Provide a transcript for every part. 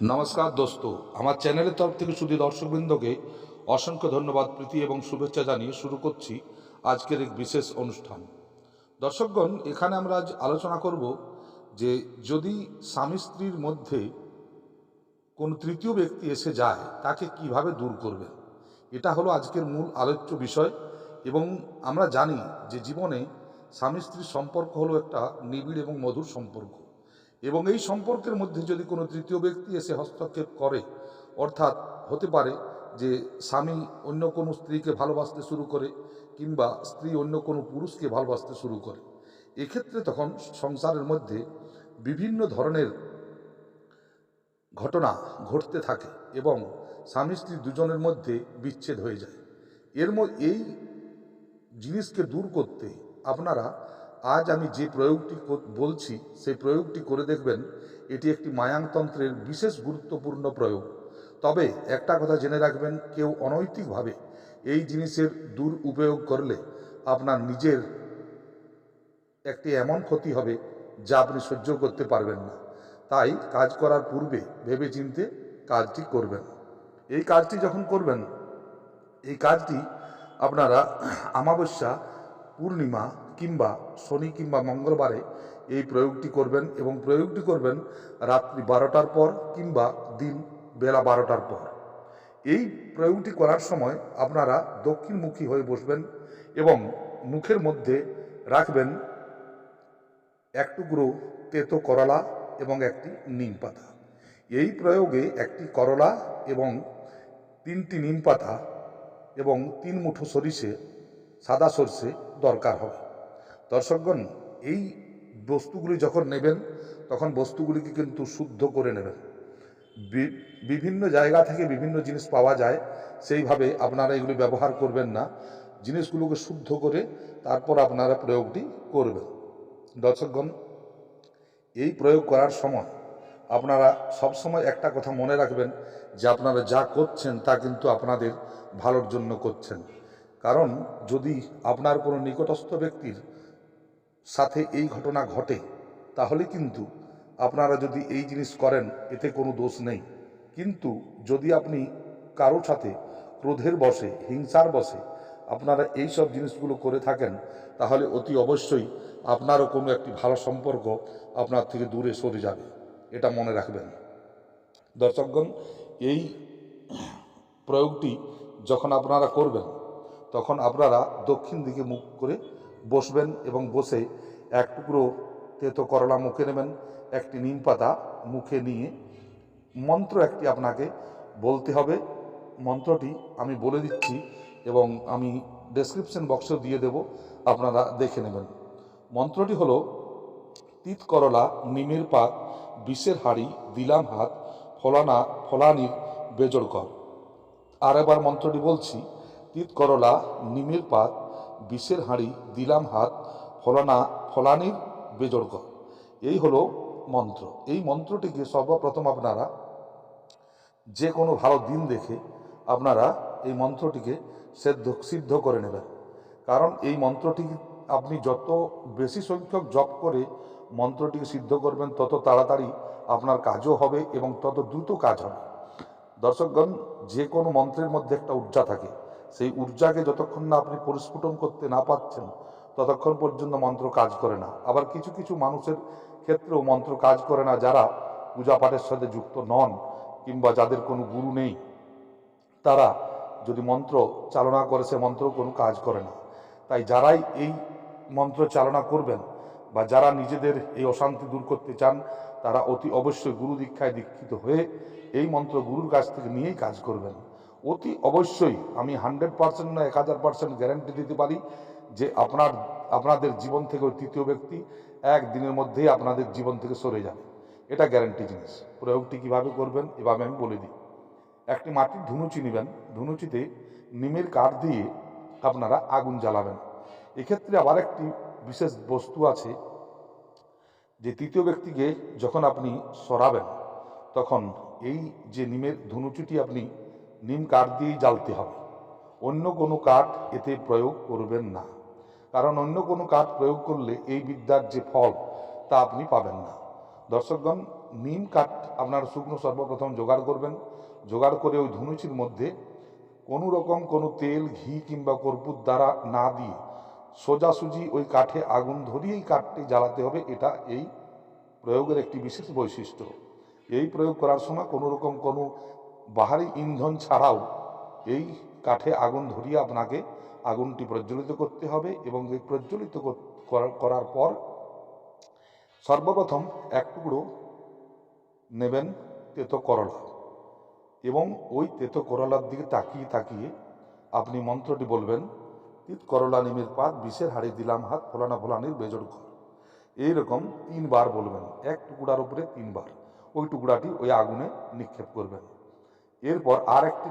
নমস্কার দোস্ত, আমার চ্যানেলের তরফ থেকে শুধু দর্শকবৃন্দকে অসংখ্য ধন্যবাদ, প্রীতি এবং শুভেচ্ছা জানিয়ে শুরু করছি আজকের এক বিশেষ অনুষ্ঠান। দর্শকগণ, এখানে আমরা আজ আলোচনা করব যে যদি স্বামী স্ত্রীর মধ্যে কোন তৃতীয় ব্যক্তি এসে যায়, তাকে কীভাবে দূর করবেন এটা হলো আজকের মূল আলোচ্য বিষয় এবং আমরা জানি যে জীবনে স্বামী স্ত্রীর সম্পর্ক হলো একটা নিবিড় এবং মধুর সম্পর্ক। এবং এই সম্পর্কের মধ্যে যদি কোনো তৃতীয় ব্যক্তি এসে হস্তক্ষেপ করে, অর্থাৎ হতে পারে যে স্বামী অন্য কোনো স্ত্রীকে ভালোবাসতে শুরু করে কিংবা স্ত্রী অন্য কোনো পুরুষকে ভালোবাসতে শুরু করে, এক্ষেত্রে তখন সংসারের মধ্যে বিভিন্ন ধরনের ঘটনা ঘটতে থাকে এবং স্বামী স্ত্রী দুজনের মধ্যে বিচ্ছেদ হয়ে যায়। এর এই জিনিসকে দূর করতে আপনারা আজ আমি যে প্রয়োগটি বলছি, সেই প্রয়োগটি করে দেখবেন এটি একটি মায়াংতন্ত্রের বিশেষ গুরুত্বপূর্ণ প্রয়োগ। তবে একটা কথা জেনে রাখবেন, কেউ অনৈতিকভাবে এই জিনিসের দূর উপয়োগ করলে আপনার নিজের একটি এমন ক্ষতি হবে যা আপনি সহ্য করতে পারবেন না। তাই কাজ করার পূর্বে ভেবে চিনতে কাজটি করবেন। এই কাজটি যখন করবেন, এই কাজটি আপনারা আমাবস্যা, পূর্ণিমা কিংবা শনি কিংবা মঙ্গলবারে এই প্রয়োগটি করবেন এবং প্রয়োগটি করবেন রাত্রি বারোটার পর কিংবা দিন বেলা বারোটার পর। এই প্রয়োগটি করার সময় আপনারা দক্ষিণমুখী হয়ে বসবেন এবং মুখের মধ্যে রাখবেন এক টুকরো তেতো করলা এবং একটি নিম পাতা। এই প্রয়োগে একটি করলা এবং তিনটি নিম পাতা এবং তিন মুঠো সরিষে, সাদা সর্ষে দরকার হবে। দর্শকগণ, এই বস্তুগুলি যখন নেবেন, তখন বস্তুগুলিকে কিন্তু শুদ্ধ করে নেবেন। বিভিন্ন জায়গা থেকে বিভিন্ন জিনিস পাওয়া যায়, সেইভাবে আপনারা এগুলি ব্যবহার করবেন না। জিনিসগুলোকে শুদ্ধ করে তারপর আপনারা প্রয়োগটি করবেন। দর্শকগণ, এই প্রয়োগ করার সময় আপনারা সবসময় একটা কথা মনে রাখবেন যে আপনারা যা করছেন তা কিন্তু আপনাদের ভালোর জন্য করছেন। কারণ যদি আপনার কোনো নিকটস্থ ব্যক্তির সাথে এই ঘটনা ঘটে, তাহলে কিন্তু আপনারা যদি এই জিনিস করেন, এতে কোনো দোষ নেই। কিন্তু যদি আপনি কারও সাথে ক্রোধের বসে, হিংসার বসে আপনারা এই সব জিনিসগুলো করে থাকেন, তাহলে অতি অবশ্যই আপনারও কোনো একটি ভালো সম্পর্ক আপনার থেকে দূরে সরে যাবে। এটা মনে রাখবেন। দর্শকগণ, এই প্রয়োগটি যখন আপনারা করবেন, তখন আপনারা দক্ষিণ দিকে মুখ করে বসবেন এবং বসে এক টুকরো তেতো করলা মুখে নেবেন, একটি নিম পাতা মুখে নিয়ে মন্ত্র একটি আপনাকে বলতে হবে। মন্ত্রটি আমি বলে দিচ্ছি এবং আমি ডেসক্রিপশন বক্সেও দিয়ে দেব, আপনারা দেখে নেবেন। মন্ত্রটি হলো, তিত করলা, নিমের পাত, বিষের হাড়ি, দিলাম হাত, ফলানা, ফলানির বেজড় কর আর এবার মন্ত্রটি বলছি, তিত করলা, নিমের পাত বিষের হাঁড়ি, দিলাম হাত, ফলানা, ফলানির কর এই হলো মন্ত্র। এই মন্ত্রটিকে সর্বপ্রথম আপনারা যে কোনো ভালো দিন দেখে আপনারা এই মন্ত্রটিকে সেদ্ধ, সিদ্ধ করে নেবেন। কারণ এই মন্ত্রটি আপনি যত বেশি সংখ্যক জপ করে মন্ত্রটিকে সিদ্ধ করবেন, তত তাড়াতাড়ি আপনার কাজও হবে এবং তত দ্রুত কাজ হবে। দর্শকগণ যে কোনো মন্ত্রের মধ্যে একটা ঊর্জা থাকে। সেই ঊর্জাকে যতক্ষণ না আপনি পরিস্ফুটন করতে না পাচ্ছেন, ততক্ষণ পর্যন্ত মন্ত্র কাজ করে না। আবার কিছু কিছু মানুষের ক্ষেত্রেও মন্ত্র কাজ করে না যারা পূজা পাঠের সাথে যুক্ত নন কিংবা যাদের কোনো গুরু নেই। তারা যদি মন্ত্র চালনা করে, সে মন্ত্র কোনো কাজ করে না। তাই যারাই এই মন্ত্র চালনা করবেন বা যারা নিজেদের এই অশান্তি দূর করতে চান, তারা অতি অবশ্যই গুরু দীক্ষায় দীক্ষিত হয়ে এই মন্ত্র গুরুর কাছ থেকে নিয়েই কাজ করবেন। অতি অবশ্যই আমি হান্ড্রেড পার্সেন্ট না এক হাজার পার্সেন্ট গ্যারান্টি দিতে পারি যে আপনার, আপনাদের জীবন থেকে ওই তৃতীয় ব্যক্তি এক দিনের মধ্যেই আপনাদের জীবন থেকে সরে যাবে। এটা গ্যারান্টি জিনিস। প্রয়োগটি কীভাবে করবেন, এভাবে আমি বলে দিই। একটি মাটির ধুনুচি নেবেন। ধুনুচিতে নিমের কাঠ দিয়ে আপনারা আগুন জ্বালাবেন। এক্ষেত্রে আবার একটি বিশেষ বস্তু আছে যে তৃতীয় ব্যক্তিকে যখন আপনি সরাবেন, তখন এই যে নিমের ধুনুচিটি আপনি নিম কাঠ দিয়েই জ্বালতে হবে। অন্য কোনো কাঠ এতে প্রয়োগ করবেন না। কারণ অন্য কোনো কাঠ প্রয়োগ করলে এই বিদ্যার যে ফল, তা আপনি পাবেন না। দর্শকগণ, নিম কাঠ আপনার শুকনো সর্বপ্রথম জোগাড় করবেন। জোগাড় করে ওই ধনুচির মধ্যে কোনো রকম কোনো তেল, ঘি কিংবা কর্পূর দ্বারা না দিয়ে সোজাসুজি ওই কাঠে আগুন ধরিয়েই কাঠটি জ্বালাতে হবে। এটা এই প্রয়োগের একটি বিশেষ বৈশিষ্ট্য। এই প্রয়োগ করার সময় কোনো রকম কোনো বাহারি ইন্ধন ছাড়াও এই কাঠে আগুন ধরিয়ে আপনাকে আগুনটি প্রজ্বলিত করতে হবে এবং এই প্রজ্বলিত করার- পর সর্বপ্রথম এক টুকরো নেবেন তেতো করলা এবং ওই তেতো করলার দিকে তাকিয়ে তাকিয়ে আপনি মন্ত্রটি বলবেন, তিত করলা নিমের পাত বিষের হাড়ি দিলাম হাত ফোলানা ফোলানির বেজড় কর এইরকম তিনবার বলবেন, এক টুকরার উপরে তিনবার। ওই টুকরাটি ওই আগুনে নিক্ষেপ করবেন। এরপর আর একটি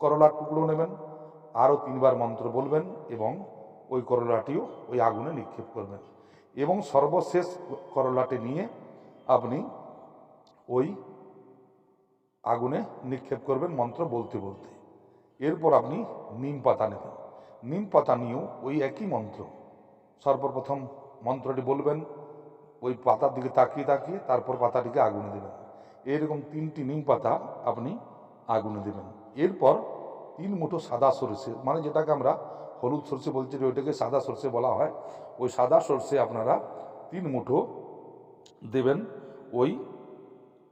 করলার টুকরো নেবেন, আরও তিনবার মন্ত্র বলবেন এবং ওই করলাটিও ওই আগুনে নিক্ষেপ করবেন। এবং সর্বশেষ করলাটি নিয়ে আপনি ওই আগুনে নিক্ষেপ করবেন মন্ত্র বলতে বলতে। এরপর আপনি নিম পাতা নেবেন। নিম পাতা নিয়েও ওই একই মন্ত্র। সর্বপ্রথম মন্ত্রটি বলবেন, ওই পাতার দিকে তাকিয়ে তাকিয়ে তারপর পাতাটিকে আগুনে দেবেন। এরকম তিনটি নিম পাতা আপনি আগুনে দেবেন। এরপর তিন মুঠো সাদা সরষে মানে যেটাকে আমরা হলুদ সরষে বলছি, ওইটাকে সাদা সরষে বলা হয়। ওই সাদা সরষে আপনারা তিন মুঠো দেবেন ওই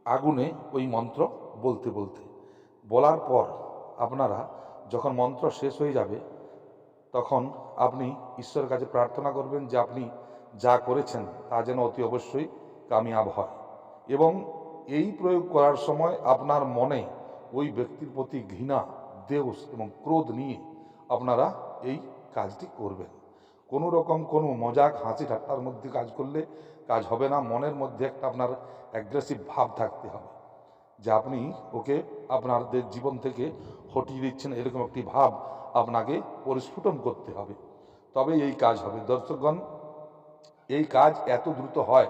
আগুনে, ওই মন্ত্র বলতে বলতে। বলার পর আপনারা যখন মন্ত্র শেষ হয়ে যাবে, তখন আপনি ঈশ্বরের কাছে প্রার্থনা করবেন যে আপনি যা করেছেন তা যেন অতি অবশ্যই কামিয়াব হয়। এবং এই প্রয়োগ করার সময় আপনার মনে ওই ব্যক্তির প্রতি ঘৃণা, দেউস এবং ক্রোধ নিয়ে আপনারা এই কাজটি করবেন। কোনো রকম কোনো মজাক, হাসি ঠাট্টার মধ্যে কাজ করলে কাজ হবে না, মনের মধ্যে একটা আপনার অ্যাগ্রেসিভ ভাব থাকতে হবে। যে আপনি ওকে আপনাদের জীবন থেকে হটিয়ে দিচ্ছেন, এরকম একটি ভাব আপনাকে পরিস্ফুটন করতে হবে। তবে এই কাজ হবে। দর্শকগণ, এই কাজ এত দ্রুত হয়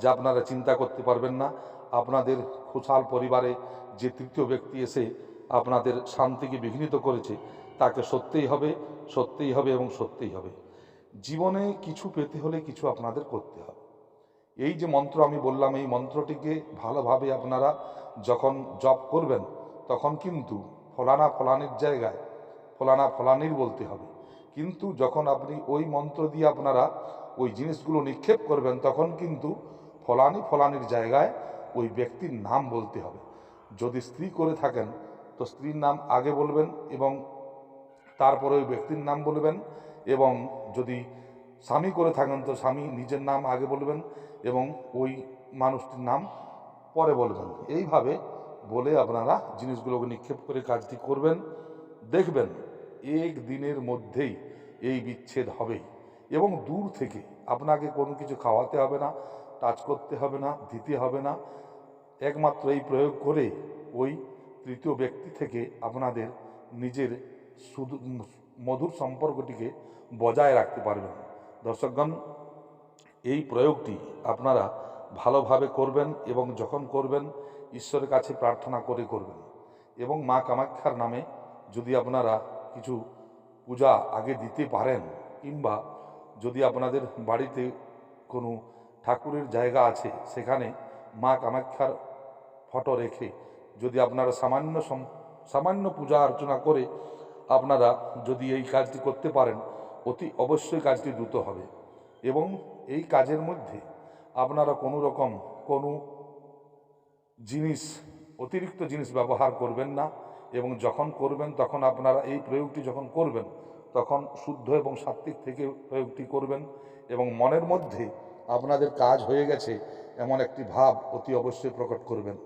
যা আপনারা চিন্তা করতে পারবেন না। আপনাদের খুশাল পরিবারে যে তৃতীয় ব্যক্তি এসে আপনাদের শান্তিকে বিঘ্নিত করেছে, তাকে সত্যিই হবে সত্যিই হবে এবং সত্যিই হবে। জীবনে কিছু পেতে হলে কিছু আপনাদের করতে হবে। এই যে মন্ত্র আমি বললাম, এই মন্ত্রটিকে ভালোভাবে আপনারা যখন জপ করবেন, তখন কিন্তু ফলানা ফলানির জায়গায়, ফলানা ফলানির বলতে হবে। কিন্তু যখন আপনি ওই মন্ত্র দিয়ে আপনারা ওই জিনিসগুলো নিক্ষেপ করবেন, তখন কিন্তু ফলানি ফলানির জায়গায় ওই ব্যক্তির নাম বলতে হবে। যদি স্ত্রী করে থাকেন, তো স্ত্রীর নাম আগে বলবেন এবং তারপরে ওই ব্যক্তির নাম বলবেন এবং যদি স্বামী করে থাকেন, তো স্বামী নিজের নাম আগে বলবেন এবং ওই মানুষটির নাম পরে বলবেন। এইভাবে বলে আপনারা জিনিসগুলোকে নিক্ষেপ করে কাজটি করবেন, দেখবেন এক দিনের মধ্যেই এই বিচ্ছেদ হবেই এবং দূর থেকে আপনাকে কোনো কিছু খাওয়াতে হবে না, টাচ করতে হবে না, দিতে হবে না। একমাত্র এই প্রয়োগ করে ওই তৃতীয় ব্যক্তি থেকে আপনাদের নিজের শুধু মধুর সম্পর্কটিকে বজায় রাখতে পারবেন। দর্শকগণ, এই প্রয়োগটি আপনারা ভালোভাবে করবেন এবং যখন করবেন, ঈশ্বরের কাছে প্রার্থনা করে করবেন এবং মা কামাখ্যার নামে যদি আপনারা কিছু পূজা আগে দিতে পারেন কিংবা যদি আপনাদের বাড়িতে কোনো ঠাকুরের জায়গা আছে সেখানে মা কামাখ্যার ফটো রেখে যদি আপনারা সামান্য সামান্য পূজা অর্চনা করে আপনারা যদি এই কাজটি করতে পারেন, অতি অবশ্যই কাজটি দ্রুত হবে। এবং এই কাজের মধ্যে আপনারা কোনো রকম কোনো জিনিস, অতিরিক্ত জিনিস ব্যবহার করবেন না এবং যখন করবেন তখন আপনারা এই প্রয়োগটি যখন করবেন, তখন শুদ্ধ এবং সাত্ত্বিক থেকে প্রয়োগটি করবেন এবং মনের মধ্যে আপনাদের কাজ হয়ে গেছে, এমন একটি ভাব অতি অবশ্যই প্রকট করবেন।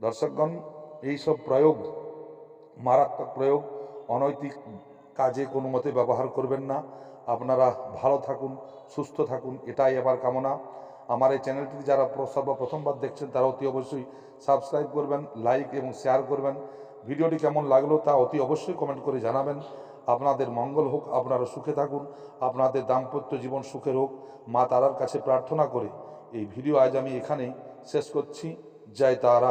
দর্শকগণ, এইসব প্রয়োগ, মারাত্মক প্রয়োগ, অনৈতিক কাজে কোনো মতে ব্যবহার করবেন না। আপনারা ভালো থাকুন, সুস্থ থাকুন, এটাই এবার কামনা। আমার এই চ্যানেলটি যারা প্র- সর্বপ্রথমবার দেখছেন, তারা অতি অবশ্যই সাবস্ক্রাইব করবেন, লাইক এবং শেয়ার করবেন। ভিডিওটি কেমন লাগল তা অতি অবশ্যই কমেন্ট করে জানাবেন। আপনাদের মঙ্গল হোক, আপনারা সুখে থাকুন, আপনাদের দাম্পত্য জীবন সুখের হোক, মা তারার কাছে প্রার্থনা করে। এই ভিডিও আজ আমি এখানেই শেষ করছি। জয় তারা।